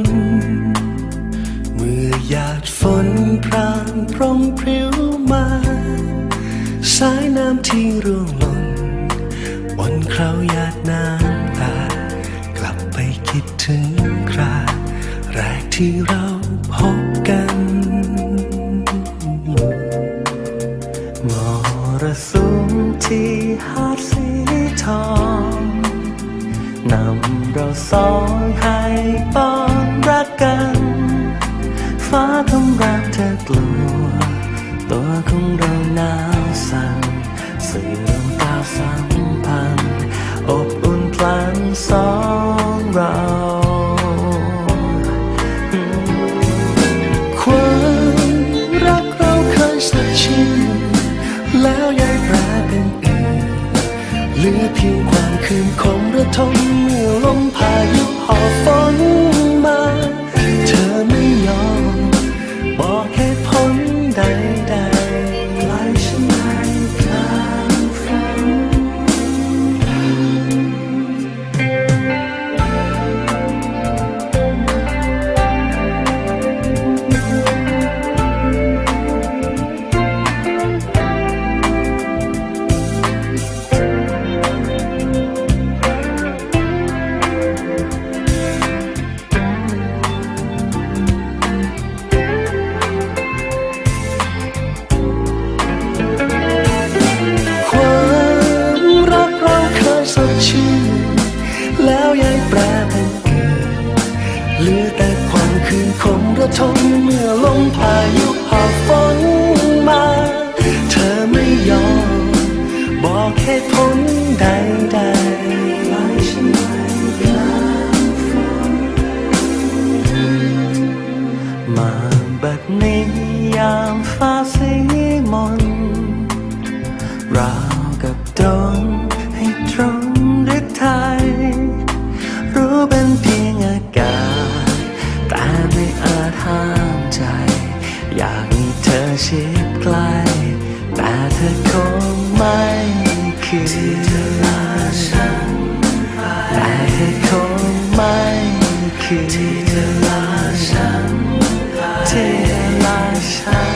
น เมื่อหยาดฝนพรางพรมพริ้วมา สายน้ำที่ร่วงหล่นบนคราหยาดน้ำตา กลับไปคิดถึงคราแรกที่เราพบกันมรสุมที่หาดสีทอง นำเราสองให้ปองรักกัน ฟ้าทำรักเธอกลัว ตัวของเราหนาวสั่นสื่อลมตาสัมพันธ์อบอุ่นพลันสอง เหลือเพียงความคืนคงระทมเมื่อลมพายุหอบฝนมา เธอไม่ยอม เหลือแต่ความคืนคงระทมเมื่อลมพายุหอบฝนมา เธอไม่ยอม บอกเหตุผลใดๆปล่อยฉันไว้กลามาบัดนี้ยามฟ้าสีมนราวกับโดน ธอชิดใกล้ แต่เธอคงไม่คือที่เธอลาฉันไปแต่เธอคงไม่คืนที่เธอลาฉันไปที่เธอลาฉัน